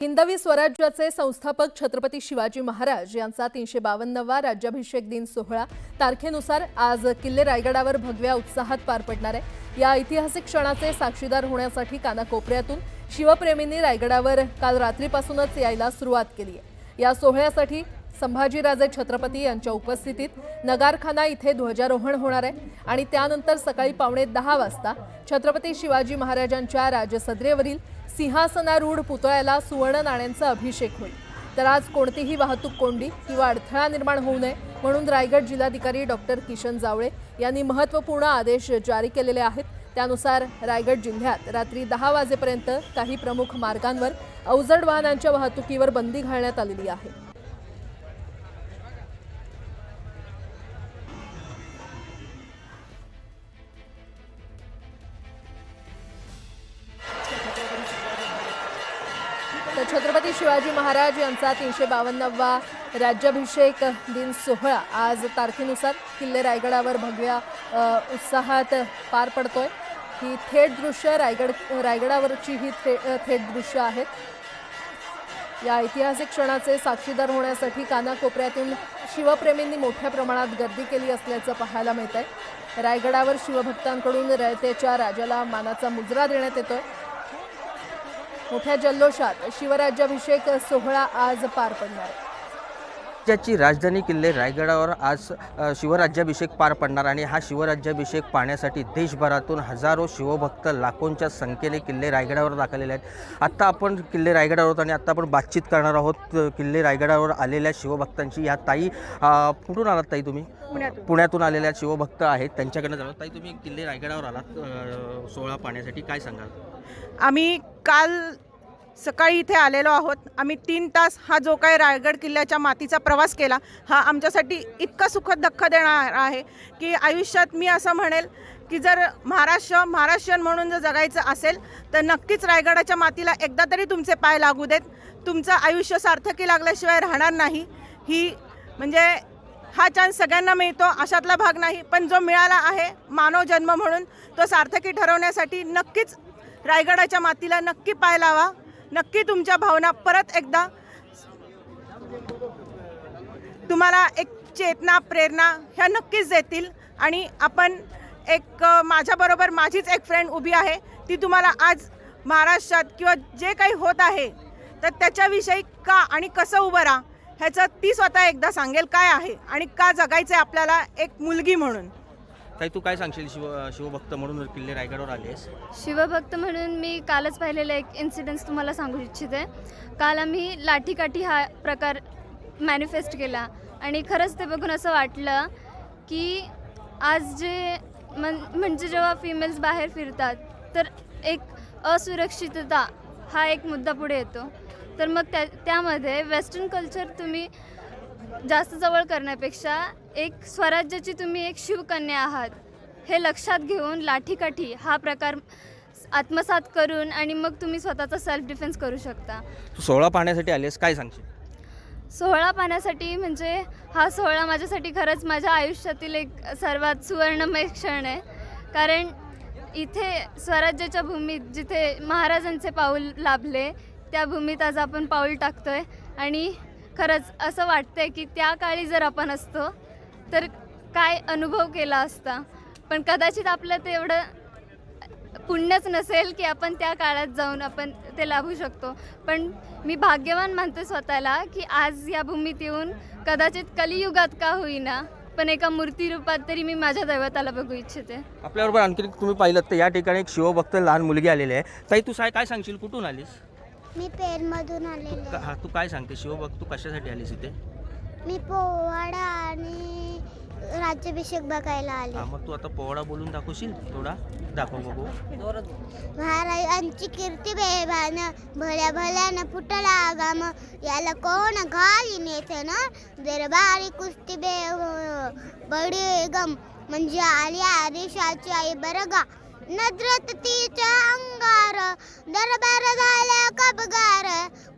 हिंदवी स्वराज्याचे संस्थापक छत्रपती शिवाजी महाराज यांचा तीनशे बावन्नवा राज्याभिषेक दिन सोहळा तारखेनुसार आज किल्ले रायगडावर भगव्या उत्साहात पार पडणार आहे. या ऐतिहासिक क्षणाचे साक्षीदार होण्यासाठी कानाकोपऱ्यातून शिवप्रेमींनी रायगडावर काल रात्रीपासूनच यायला सुरुवात केली आहे. या सोहळ्यासाठी संभाजीराजे छत्रपती यांच्या उपस्थितीत नगारखाना इथे ध्वजारोहण होणार आहे आणि त्यानंतर सकाळी पावणे दहा वाजता छत्रपती शिवाजी महाराजांच्या राजसद्रेवरील सिंहासनारूढ पुतळ्याला सुवर्ण नाण्यांचा अभिषेक होईल. तर आज कोणतीही वाहतूक कोंडी किंवा अडथळा निर्माण होऊ नये म्हणून रायगड जिल्हाधिकारी डॉक्टर किशन जावळे यांनी महत्त्वपूर्ण आदेश जारी केलेले आहेत. त्यानुसार रायगड जिल्ह्यात रात्री दहा वाजेपर्यंत काही प्रमुख मार्गांवर अवजड वाहनांच्या वाहतुकीवर बंदी घालण्यात आलेली आहे. यांचा तीनशे बावन्नवा राज्याभिषेक दिन सोहळा. आज तारखेनुसार किल्ले रायगडावर भगव्या उत्साहात पार पडतोय. ही थेट दृश्य रायगड रायगडावरची ही थे थेट दृश्य आहेत या ऐतिहासिक क्षणाचे साक्षीदार होण्यासाठी कानाकोपऱ्यातून शिवप्रेमींनी मोठ्या प्रमाणात गर्दी केली असल्याचं पाहायला मिळत आहे रायगडावर शिवभक्तांकडून रयतेच्या राजाला मानाचा मुजरा देण्यात येतोय. मोठ्या जल्लोषात शिवराज्याभिषेक सोहळा आज पार पडणार. राज्याची राजधानी किल्ले रायगडावर आज शिवराज्याभिषेक पार पडणार आणि हा शिवराज्याभिषेक पाहण्यासाठी देशभरातून हजारो शिवभक्त लाखोंच्या संख्येने किल्ले रायगडावर दाखवलेले आहेत. आत्ता आपण किल्ले रायगडावर आहोत आणि आत्ता आपण बातचीत करणार आहोत किल्ले रायगडावर आलेल्या शिवभक्तांची ह्या ताई कुठून आलात ताई तुम्ही? पुण्यातून. पुण्यातून आलेल्या शिवभक्त आहेत. त्यांच्याकडनं जाणार ताई तुम्ही किल्ले रायगडावर आलात सोहळा पाहण्यासाठी. काय सांगाल? आम्ही काल सकाळी इथे आलेलो आहोत. आम्ही तीन तास हा जो काही रायगड किल्ल्याच्या मातीचा प्रवास केला हा आमच्यासाठी इतका सुखद धक्का देणार आहे की आयुष्यात मी असं म्हणेल की जर महाराष्ट्र महाराष्ट्रीयन म्हणून जर जगायचं असेल तर नक्कीच रायगडाच्या मातीला एकदा तरी तुमचे पाय लागू देत. तुमचं आयुष्य सार्थकी लागल्याशिवाय राहणार नाही. ही म्हणजे हा चान्स सगळ्यांना मिळतो अशातला भाग नाही पण जो मिळाला आहे मानव जन्म म्हणून तो सार्थकी ठरवण्यासाठी नक्कीच रायगडाच्या मातीला नक्की पाय लावा. नक्की तुमच्या भावना परत एकदा तुम्हाला एक चेतना प्रेरणा ह्या नक्कीच देतील. आणि आपण एक माझ्याबरोबर माझीच एक फ्रेंड उभी आहे. ती तुम्हाला आज महाराष्ट्रात किंवा जे काही होत आहे तर त्याच्याविषयी का आणि कसं उभं राहा ह्याचं ती स्वतः एकदा सांगेल काय आहे आणि का जगायचं आहे आपल्याला एक मुलगी म्हणून. ताई तू काय सांगशील शिव शिवभक्त म्हणून किल्ले रायगडवर आलेस शिवभक्त म्हणून मी कालच पाहिलेला एक इन्सिडेन्स तुम्हाला सांगू इच्छिते. काल आम्ही लाठीकाठी हा प्रकार मॅनिफेस्ट केला. आणि खरंच ते बघून असं वाटलं की आज जे मन म्हणजे जेव्हा फिमेल्स बाहेर फिरतात तर एक असुरक्षितता हा एक मुद्दा पुढे येतो. तर मग त्या त्यामध्ये वेस्टर्न कल्चर तुम्ही जास्त जवळ करण्यापेक्षा एक स्वराज्याची तुम्ही एक शिवकन्या आहात हे लक्षात घेऊन लाठीकाठी हा प्रकार आत्मसात करून आणि मग तुम्ही स्वतःचा सेल्फ डिफेन्स करू शकता. तू सोहळा पाहण्यासाठी आलेस काय सांगशील? सोहळा पाहण्यासाठी म्हणजे हा सोहळा माझ्यासाठी खरंच माझ्या आयुष्यातील एक सर्वात सुवर्णमय क्षण आहे. कारण इथे स्वराज्याच्या भूमीत जिथे महाराजांचे पाऊल लाभले त्या भूमीत आज आपण पाऊल टाकतोय आणि खरंच असं वाटतंय की त्या काळी जर आपण असतो तर काय अनुभव केला असता? पण कदाचित आपलं तेवढं पुण्यच नसेल की आपण त्या काळात जाऊन आपण ते लाभू शकतो. पण मी भाग्यवान मानते स्वतःला की आज या भूमीत येऊन कदाचित कलियुगात का होईना पण एका मूर्तीरूपात तरी मी माझ्या दैवताला बघू इच्छिते. आपल्याबरोबर आणखी तुम्ही पाहिलं तर या ठिकाणी एक शिवभक्त लहान मुलगी आलेली आहे. ताई तू साय काय सांगशील? कुठून आलीस? मी पेरमधून आलेले का- हा तू काय सांगते? शिवभक्त तू कशासाठी आलीस इथे? मी पोवाडा आणि राज्याभिषेक बघायला आले. मग तू आता पोवाडा बोलून दाखवशील थोडा? दाखव बघू. महाराजांची कीर्ती बेभान भल्या भल्यानं फुटला आगाम याला कोण घाली नेते ना? दरबारी कुस्ती बे बडी गम. म्हणजे आली आदेशाची आई बरगा नजरत तिच्या अंगार दरबार झाल्या कबगार.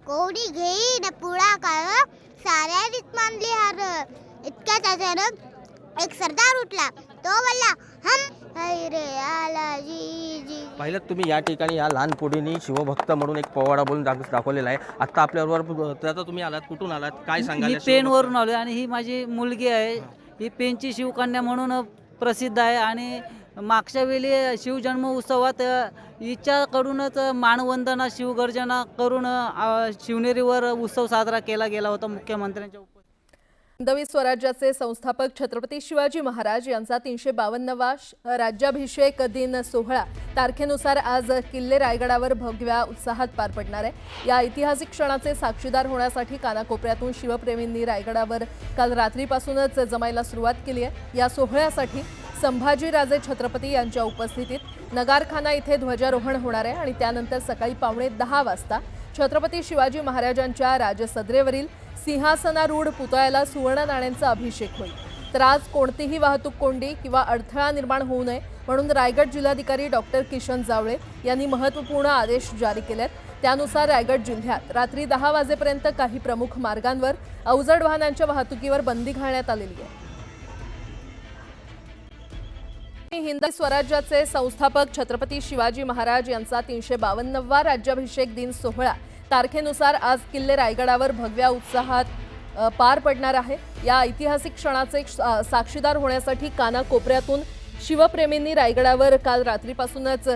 कोणी घेईन पुढाकार साऱ्यानीच मानली हार. इतक्याच अचानक एक सरदार उठला. तो बोलला हम रे आला जी. जी पहिलं तुम्ही या ठिकाणी या लहान पोडीनी शिवभक्त म्हणून एक पोवाडा बोलून दाख दाखवलेला आहे. आता आपल्याबरोबर तर आता तुम्ही आलात कुठून आलात? काय सांगाल मी या पेनवरून आलो आणि ही माझी मुलगी आहे. ही पेनची शिवकन्या म्हणून प्रसिद्ध आहे आणि मागच्या वेळी शिवजन्म उत्सवात हिच्याकडूनच मानवंदना शिवगर्जना करून शिवनेरीवर उत्सव साजरा केला गेला होता मुख्यमंत्र्यांच्या उपस्थितीत हिंदवी स्वराज्याचे संस्थापक छत्रपती शिवाजी महाराज यांचा तीनशे बावन्नवा राज्याभिषेक दिन सोहळा तारखेनुसार आज किल्ले रायगडावर भगव्या उत्साहात पार पडणार आहे. या ऐतिहासिक क्षणाचे साक्षीदार होण्यासाठी कानाकोपऱ्यातून शिवप्रेमींनी रायगडावर काल रात्रीपासूनच जमायला सुरुवात केली आहे. या सोहळ्यासाठी संभाजीराजे छत्रपती यांच्या उपस्थितीत नगारखाना इथे ध्वजारोहण होणार आहे आणि त्यानंतर सकाळी पावणे दहा वाजता छत्रपती शिवाजी महाराजांच्या राजसद्रेवरील सिंहासनारूढ पुतळ्याला सुवर्ण नाण्यांचा अभिषेक होईल. तर आज कोणतीही वाहतूक कोंडी किंवा अडथळा निर्माण होऊ नये म्हणून रायगड जिल्हाधिकारी डॉक्टर किशन जावळे यांनी महत्त्वपूर्ण आदेश जारी केलेत. त्यानुसार रायगड जिल्ह्यात रात्री दहा वाजेपर्यंत काही प्रमुख मार्गांवर अवजड वाहनांच्या वाहतुकीवर बंदी घालण्यात आलेली आहे. हिंद स्वराज्याचे संस्थापक छत्रपती शिवाजी महाराज यांचा तीनशे बावन्नवा राज्याभिषेक दिन सोहळा. तारखेनुसार आज किल्ले रायगडावर भगव्या उत्साहात पार पडणार आहे. या ऐतिहासिक क्षणाचे साक्षीदार होण्यासाठी कानाकोपऱ्यातून शिवप्रेमींनी रायगडावर काल रात्रीपासूनच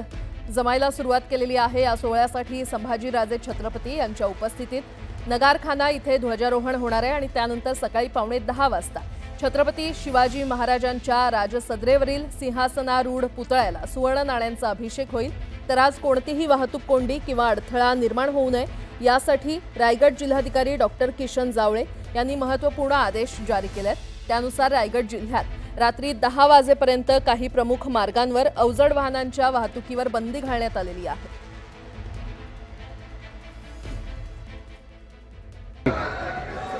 जमायला सुरुवात केलेली आहे. या सोहळ्यासाठी संभाजीराजे छत्रपती यांच्या उपस्थितीत नगारखाना इथे ध्वजारोहण होणार आहे आणि त्यानंतर सकाळी पावणे दहा वाजता छत्रपती शिवाजी महाराजांच्या राजसदरेवरील सिंहासनारूढ पुतळ्याला सुवर्ण नाण्यांचा अभिषेक होईल. तर आज कोणतीही वाहतूक कोंडी किंवा अडथळा निर्माण होऊ नये यासाठी रायगड जिल्हाधिकारी डॉक्टर किशन जावळे यांनी महत्त्वपूर्ण आदेश जारी केले आहेत त्यानुसार रायगड जिल्ह्यात रात्री दहा वाजेपर्यंत काही प्रमुख मार्गांवर अवजड वाहनांच्या वाहतुकीवर बंदी घालण्यात आलेली आहे.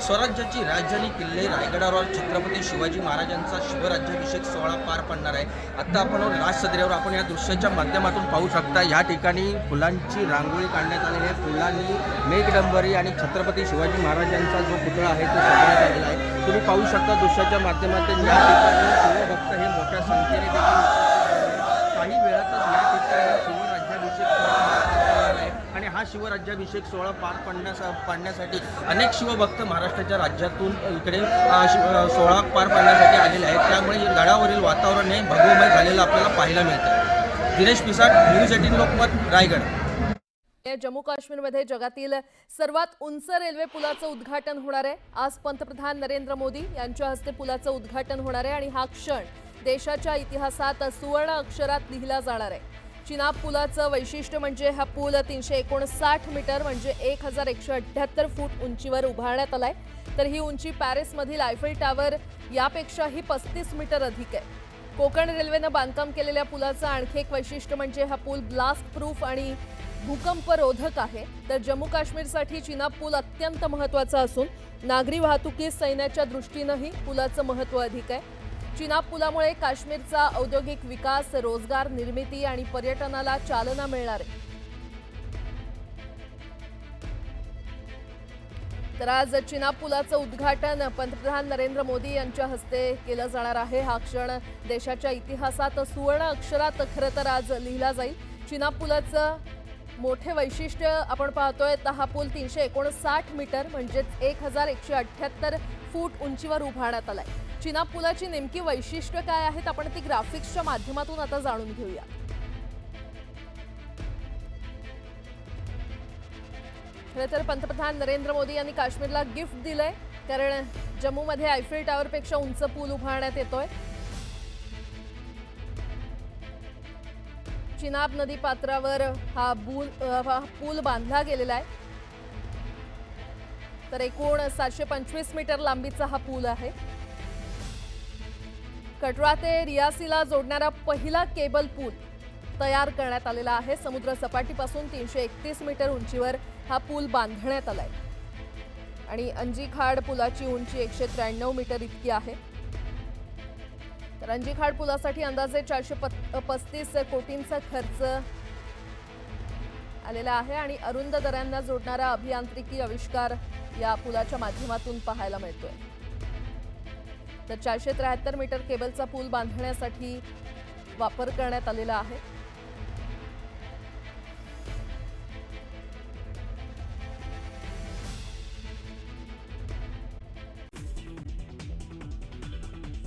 स्वराज्याची राजधानी किल्ले रायगडावर छत्रपती शिवाजी महाराजांचा शिवराज्याभिषेक सोहळा पार पडणार आहे. आता आपण लास्ट सदऱ्यावर आपण या दृश्याच्या माध्यमातून पाहू शकता या ठिकाणी फुलांची रांगोळी काढण्यात आलेली आहे. फुलांनी मेघडंबरी आणि छत्रपती शिवाजी महाराजांचा जो पुतळा आहे तो सजवण्यात आलेला आहे. तुम्ही पाहू शकता दृश्याच्या माध्यमातून या ठिकाणी शिवभक्त हे मोठ्या संख्येने देखील उपस्थित आहेत. काही वेळातच या ठिकाणी शिवराज्याभिषेक सोहळा पार पडणार आहे आणि हा शिवराज्याभिषेक सोहळा पार पडण्यासा पाडण्यासाठी अनेक शिवभक्त महाराष्ट्राच्या राज्यातून इकडे सोहळा पार पाडण्यासाठी आलेले आहेत. त्यामुळे गडावरील वातावरण हे भगवमय झालेलं आपल्याला पाहायला मिळतं दिनेश पिसाट न्यूज एटीन लोकमत रायगड. जम्मू काश्मीरमध्ये जगातील सर्वात उंच रेल्वे पुलाचं उद्घाटन होणार आहे. आज पंतप्रधान नरेंद्र मोदी यांच्या हस्ते पुलाचं उद्घाटन होणार आहे आणि हा क्षण देशाच्या इतिहासात सुवर्ण अक्षरात लिहिला जाणार आहे. चिनाब पुलाचं वैशिष्ट्य म्हणजे हा पूल तीनशे एकोणसाठ मीटर म्हणजे एक हजार एकशे अठ्ठ्याहत्तर फूट उंचीवर उभारण्यात आलाय. तर ही उंची पॅरिसमधील आयफेल टावर यापेक्षाही पस्तीस मीटर अधिक आहे. कोकण रेल्वेनं बांधकाम केलेल्या पुलाचं आणखी एक वैशिष्ट्य म्हणजे हा पूल ब्लास्ट प्रूफ आणि भूकंपरोधक आहे. तर जम्मू काश्मीरसाठी चिनाब पूल अत्यंत महत्त्वाचा असून नागरी वाहतुकीस सैन्याच्या दृष्टीनंही पुलाचं महत्त्व अधिक आहे. चिनाब पुलामुळे काश्मीरचा औद्योगिक विकास रोजगार निर्मिती आणि पर्यटनाला चालना मिळणार आहे. तर आज चिनाब पुलाचं उद्घाटन पंतप्रधान नरेंद्र मोदी यांच्या हस्ते केलं जाणार आहे. हा क्षण देशाच्या इतिहासात सुवर्ण अक्षरात खरं तर आज लिहिला जाईल. चिनाब पुलाचं मोठे वैशिष्ट्य आपण पाहतोय तर हा पूल तीनशे एकोणसाठ मीटर म्हणजेच एक हजार एकशे अठ्ठ्याहत्तर फूट उंचीवर उभारण्यात आलाय. चिनाब पुलाची नेमकी वैशिष्ट्य काय आहेत आपण ती ग्राफिक्सच्या माध्यमातून आता जाणून घेऊया. खरं तर पंतप्रधान नरेंद्र मोदी यांनी काश्मीरला गिफ्ट दिलंय. कारण जम्मूमध्ये आयफेल टॉवरपेक्षा उंच पूल उभारण्यात येतोय. चिनाब नदी पात्रावर हा हा पूल बांधला गेलेला आहे. तर एकूण सातशे पंचवीस मीटर लांबीचा हा पूल आहे. कटरा ते रियासीला जोडणारा पहिला केबल पूल तयार करण्यात आलेला आहे. समुद्र सपाटीपासून तीनशे एकतीस मीटर उंचीवर हा पूल बांधण्यात आलाय. आणि अंजीखाड पुलाची उंची एकशे त्र्याण्णव मीटर इतकी आहे. तर अंजीखाड पुलासाठी अंदाजे चारशे पस्तीस कोटींचा खर्च आलेला आहे. आणि अरुंद दऱ्यांना जोडणारा अभियांत्रिकी आविष्कार या पुलाच्या माध्यमातून पाहायला मिळतोय. तर चारशे त्र्याहत्तर मीटर केबलचा पूल बांधण्यासाठी वापर करण्यात आलेला आहे.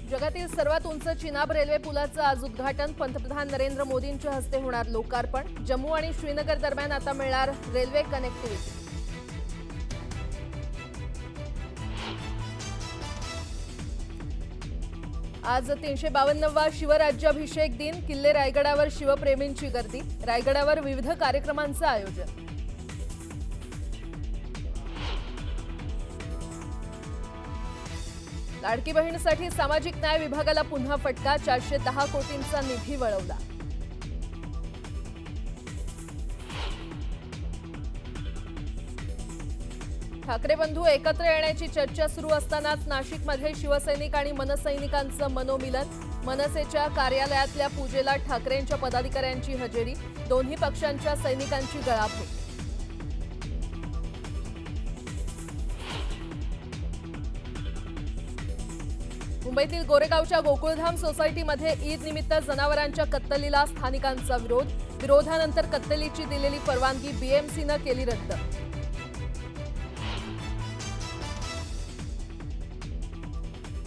जगातील सर्वात उंच चिनाब रेल्वे पुलाचं आज उद्घाटन पंतप्रधान नरेंद्र मोदींच्या हस्ते होणार लोकार्पण. जम्मू आणि श्रीनगर दरम्यान आता मिळणार रेल्वे कनेक्टिव्हिटी आज तीनशे बावन्नवा शिवराज्याभिषेक दिन. किल्ले रायगडावर शिवप्रेमींची गर्दी. रायगडावर विविध कार्यक्रमांचं आयोजन. लाडकी बहिणीसाठी सामाजिक न्याय विभागाला पुन्हा फटका. चारशे दहा कोटींचा निधी वळवला. ठाकरे बंधू एकत्र येण्याची चर्चा सुरू असतानाच नाशिकमध्ये शिवसैनिक आणि मनसैनिकांचं मनोमिलन. मनसेच्या कार्यालयातल्या पूजेला ठाकरेंच्या पदाधिकाऱ्यांची हजेरी. दोन्ही पक्षांच्या सैनिकांची गळाभेट मुंबईतील गोरेगावच्या गोकुळधाम सोसायटीमध्ये ईद निमित्त जनावरांच्या कत्तलीला स्थानिकांचा विरोध. विरोधानंतर कत्तलीची दिलेली परवानगी बीएमसीनं केली रद्द.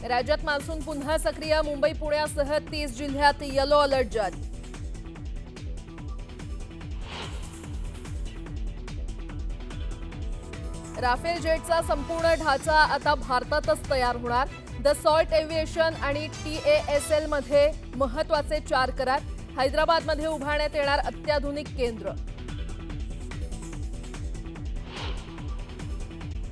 राज्यात मान्सून पुन्हा सक्रिय मुंबई पुण्यासह तीस जिल्ह्यात येलो अलर्ट जारी. राफेल जेटचा संपूर्ण ढाचा आता भारतातच तयार होणार. द सॉल्ट एव्हिएशन आणि टी ए एस एलमध्ये महत्त्वाचे चार करार. हैदराबादमध्ये उभारण्यात येणार अत्याधुनिक केंद्र.